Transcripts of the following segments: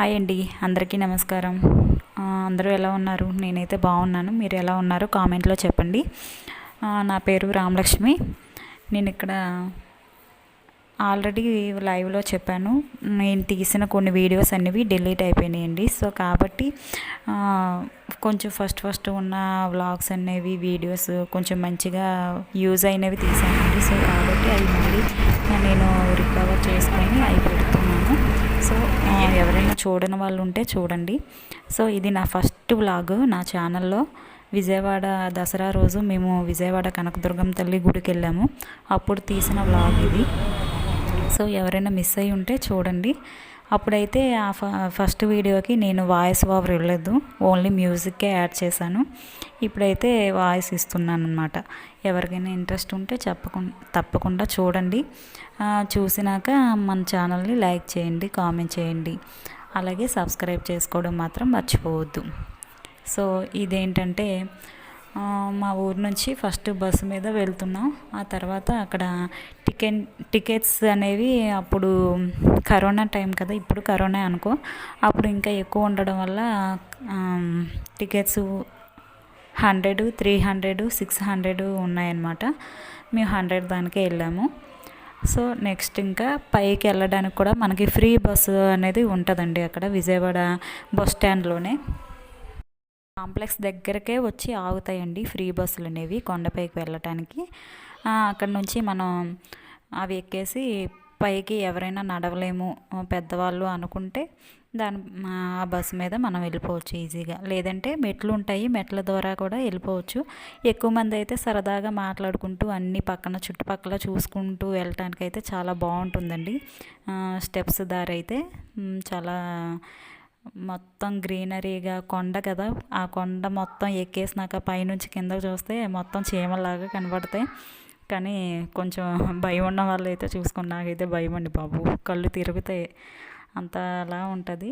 Hi అండి అందరికీ నమస్కారం. అందరూ ఎలా ఉన్నారు? నేనైతే బాగున్నాను. మీరు ఎలా ఉన్నారో కామెంట్లో చెప్పండి. నా పేరు రామలక్ష్మి. నేను ఇక్కడ ఆల్రెడీ లైవ్లో చెప్పాను. నేను తీసిన కొన్ని వీడియోస్ అనేవి డిలీట్ అయిపోయినాయండి. సో కాబట్టి కొంచెం ఫస్ట్ ఫస్ట్ ఉన్న వ్లాగ్స్ అనేవి వీడియోస్ కొంచెం మంచిగా యూజ్ అయినవి తీసానండి. సో కాబట్టి అవి మళ్ళీ నేను రికవర్ చేసుకొని అవి ఎవరైనా చూడని వాళ్ళు ఉంటే చూడండి. సో ఇది నా ఫస్ట్ వ్లాగ్ నా ఛానల్లో. విజయవాడ దసరా రోజు మేము విజయవాడ కనకదుర్గం తల్లి గుడికి వెళ్ళాము. అప్పుడు తీసిన వ్లాగ్ ఇది. సో ఎవరైనా మిస్ అయి ఉంటే చూడండి. అప్పుడైతే ఆ ఫ ఫస్ట్ వీడియోకి నేను వాయిస్ ఓవర్ ఇవ్వలేదు. ఓన్లీ మ్యూజిక్కే యాడ్ చేశాను. ఇప్పుడైతే వాయిస్ ఇస్తున్నాను అనమాట ఎవరికైనా ఇంట్రెస్ట్ ఉంటే చెప్పకుండా తప్పకుండా చూడండి. చూసినాక మన ఛానల్ని లైక్ చేయండి కామెంట్ చేయండి. అలాగే సబ్స్క్రైబ్ చేసుకోవడం మాత్రం మర్చిపోవద్దు. సో ఇదేంటంటే మా ఊరు నుంచి ఫస్ట్ బస్సు మీద వెళ్తున్నాం. ఆ తర్వాత అక్కడ టికెట్ టికెట్స్ అనేవి అప్పుడు కరోనా టైం కదా ఇప్పుడు కరోనా అనుకో. అప్పుడు ఇంకా ఎక్కువ ఉండడం వల్ల tickets hundred three hundred six hundred ఉన్నాయన్నమాట. మేము హండ్రెడ్ దానికే వెళ్ళాము. సో నెక్స్ట్ ఇంకా పైకి వెళ్ళడానికి కూడా మనకి ఫ్రీ బస్సు అనేది ఉంటుందండి అక్కడ విజయవాడ బస్ స్టాండ్లోనే. కాంప్లెక్స్ దగ్గరకే వచ్చి ఆగుతాయండి. ఫ్రీ బస్సులు అనేవి కొండపైకి వెళ్ళటానికి. అక్కడ నుంచి మనం అవి ఎక్కేసి పైకి ఎవరైనా నడవలేము పెద్దవాళ్ళు అనుకుంటే దాని ఆ బస్సు మీద మనం వెళ్ళిపోవచ్చు ఈజీగా. లేదంటే మెట్లు ఉంటాయి మెట్ల ద్వారా కూడా వెళ్ళిపోవచ్చు. ఎక్కువ మంది అయితే సరదాగా మాట్లాడుకుంటూ అన్ని పక్కన చుట్టుపక్కల చూసుకుంటూ వెళ్ళటానికి అయితే చాలా బాగుంటుందండి. స్టెప్స్ దారి అయితే చాలా మొత్తం గ్రీనరీగా కొండ కదా. ఆ కొండ మొత్తం ఎక్కేసినాక పైనుంచి కింద చూస్తే మొత్తం చీమలాగా కనబడతాయి. కానీ కొంచెం భయం ఉన్న వాళ్ళు అయితే చూసుకుని నాకైతే భయం అండి బాబు. కళ్ళు తిరుగుతాయి. అంత అలా ఉంటుంది.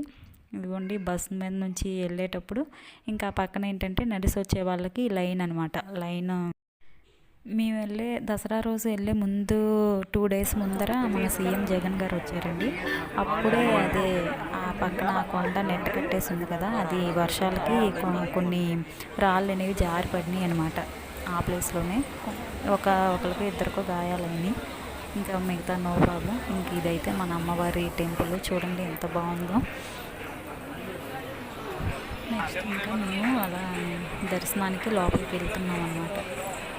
ఇదిగోండి బస్ మీద నుంచి వెళ్ళేటప్పుడు ఇంకా పక్కన ఏంటంటే నడిసి వచ్చే వాళ్ళకి లైన్ అనమాట లైన్. మేము వెళ్ళే దసరా రోజు వెళ్ళే ముందు టూ డేస్ ముందర మన సీఎం జగన్ గారు వచ్చారండి. అప్పుడే అదే ఆ పక్కన కొండ నెట్ కట్టేసి ఉంది కదా అది వర్షాలకి కొన్ని రాళ్ళు అనేవి జారి పడినాయి అనమాట ఆ ప్లేస్లోనే ఒక ఒకరికి ఇద్దరికో గాయాలైనాయి ఇంకా మిగతా నో ప్రాబ్లం ఇంక ఇదైతే మన అమ్మవారి టెంపుల్ చూడండి ఎంత బాగుందో. నెక్స్ట్ ఇంకా మేము అలా దర్శనానికి లోపలికి వెళ్తున్నాం అనమాట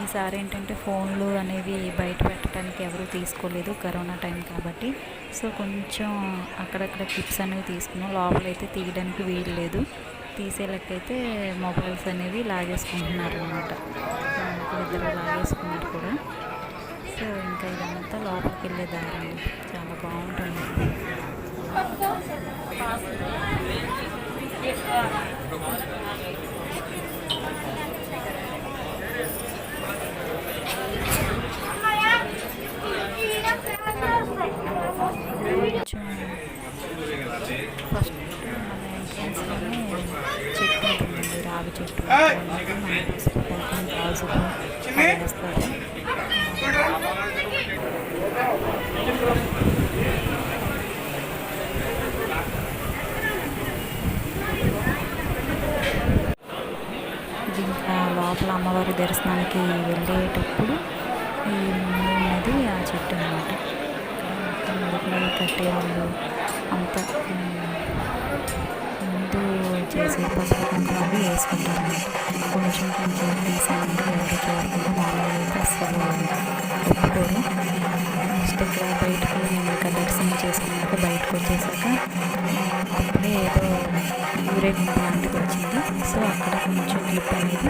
ఈసారి ఏంటంటే ఫోన్లు అనేవి బయట పెట్టడానికి ఎవరు తీసుకోలేదు కరోనా టైం కాబట్టి. సో కొంచెం అక్కడక్కడ క్లిప్స్ అనేవి తీసుకున్నాం. లోపలైతే తీయడానికి వీలు లేదు. తీసేలకైతే మొబైల్స్ అనేవి లాగేసుకుంటున్నారు అనమాట ఇద్దరు లాగేసుకున్నారు కూడా. సో ఇంకా ఇదంతా లోపలికి వెళ్ళే దారి. చాలా బాగుంటుంది. కొంచెం ఫస్ట్ మన ఎంట్రన్స్లోనే చెట్టు ఉంటుందండి రావి చెట్టు ఉంటుంది. మన పసుపు కుంకుమ గాజులు అవి వేస్తారు ఇది ఇంకా లోపల అమ్మవారి దర్శనానికి వెళ్ళేటప్పుడు ఈ ఉన్నది ఆ చెట్టు అనమాట మొత్తం ముడుపులు కట్టేవాళ్ళు అంతా ముందు చేసే పసుపు కుంకుమ వేసుకుంటారు. కొంచెం కొంచెం తీసామంటే ఎవరు చూడకుండా మామూలుగా అయితే అస్సలు ఒప్పుకోరు నెక్స్ట్ ఇక్కడ బయటకు నేను ఇంకా దర్శనం చేసుకున్నాక బయటకు వచ్చేసాక అప్పుడే ఏదో యూరేట్ లాంటిది వచ్చింది సో అక్కడ కొంచెం క్లిప్ అనేది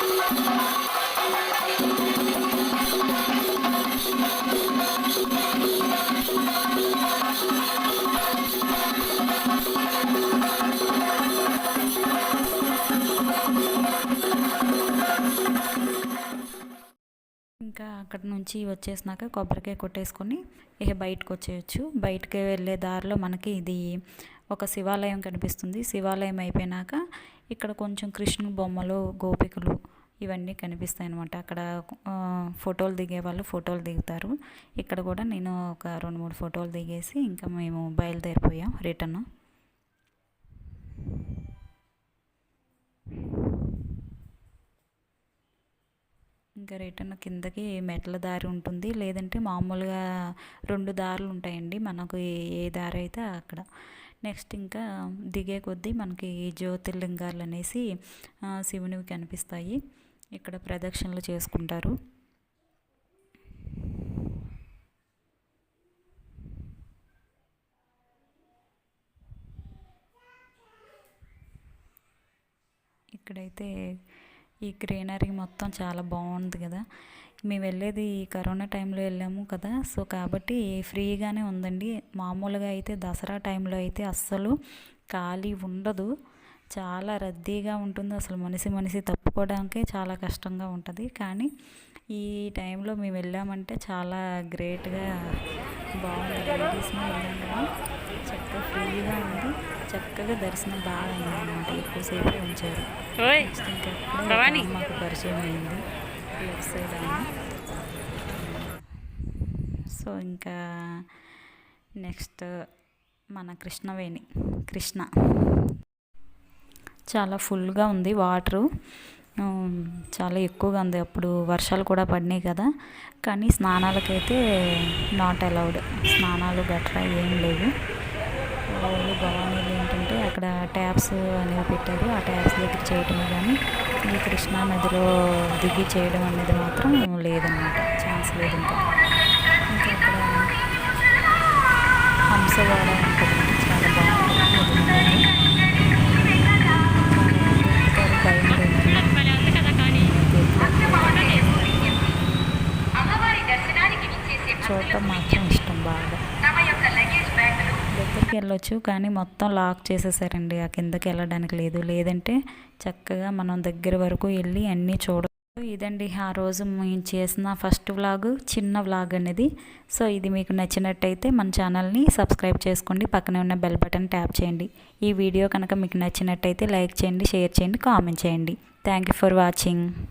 ఇంకా అక్కడ నుంచి వచ్చేసినాక కొబ్బరికాయ కొట్టేసుకొని ఇక బయటకు వచ్చేయచ్చు. బయటకి వెళ్ళే దారిలో మనకి ఇది ఒక శివాలయం కనిపిస్తుంది. శివాలయం అయిపోయినాక ఇక్కడ కొంచెం కృష్ణుని బొమ్మలు గోపికలు ఇవన్నీ కనిపిస్తాయి అనమాట అక్కడ ఫోటోలు దిగే వాళ్ళు ఫోటోలు దిగుతారు. ఇక్కడ కూడా నేను ఒక రెండు మూడు ఫోటోలు దిగేసి ఇంకా మేము బయలుదేరిపోయాం రిటర్న్. ఇంకా రిటర్న్ కిందకి మెట్ల దారి ఉంటుంది. లేదంటే మామూలుగా రెండు దారులు ఉంటాయండి. మనకు ఏ దారి అయితే అక్కడ. నెక్స్ట్ ఇంకా దిగే కొద్దీ మనకి జ్యోతిర్లింగాలు అనేసి శివునివి కనిపిస్తాయి. ఇక్కడ ప్రదక్షిణలు చేసుకుంటారు. ఇక్కడైతే ఈ గ్రీనరీ మొత్తం చాలా బాగుంది కదా. మేము వెళ్ళేది ఈ కరోనా టైంలో వెళ్ళాము కదా. సో కాబట్టి ఫ్రీగానే ఉందండి. మామూలుగా అయితే దసరా టైంలో అయితే అస్సలు ఖాళీ ఉండదు. చాలా రద్దీగా ఉంటుంది. అసలు మనిషి మనిషి తప్పుకోవడానికే చాలా కష్టంగా ఉంటుంది. కానీ ఈ టైంలో మేము వెళ్ళామంటే చాలా గ్రేట్గా బాగుంది. లేడీస్ని వెళ్ళాము చక్కగా ఫ్రీగా ఉంది చక్కగా దర్శనం బాగా అయింది అనమాట ఎక్కువసేపు ఉంచారు మాకు పరిచయం అయింది. లెఫ్ట్ సైడ్ అని సో ఇంకా నెక్స్ట్ మన కృష్ణవేణి కృష్ణ. చాలా ఫుల్గా ఉంది వాటరు. చాలా ఎక్కువగా ఉంది. అప్పుడు వర్షాలు కూడా పడినాయి కదా. కానీ స్నానాలకైతే నాట్ అలౌడ్ స్నానాలు గట్రా ఏం లేవు. ఓన్లీ భవానీలు ఏంటంటే అక్కడ ట్యాప్స్ అనేవి పెట్టారు. ఆ ట్యాప్స్ దగ్గర చేయటమే కానీ ఈ కృష్ణా నదిలో దిగి చేయడం అనేది మాత్రం లేదన్నమాట. ఛాన్స్ లేదు ఇంకా. ఇంకా అక్కడ హంసవాడ ఉంటుంది. చాలా బాగుంటుంది. చూడటం మాత్రం ఇష్టం బాగా దగ్గరికి వెళ్ళొచ్చు కానీ మొత్తం లాక్ చేసేసారండి. ఆ కిందకి వెళ్ళడానికి లేదు. లేదంటే చక్కగా మనం దగ్గర వరకు వెళ్ళి అన్నీ చూడ ఇదండి ఆ రోజు మేము చేసిన ఫస్ట్ వ్లాగ్ చిన్న వ్లాగ్ అనేది. సో ఇది మీకు నచ్చినట్టయితే మన ఛానల్ని సబ్స్క్రైబ్ చేసుకోండి. పక్కనే ఉన్న బెల్ బటన్ ట్యాప్ చేయండి. ఈ వీడియో కనుక మీకు నచ్చినట్టయితే లైక్ చేయండి షేర్ చేయండి కామెంట్ చేయండి. Thank you for watching.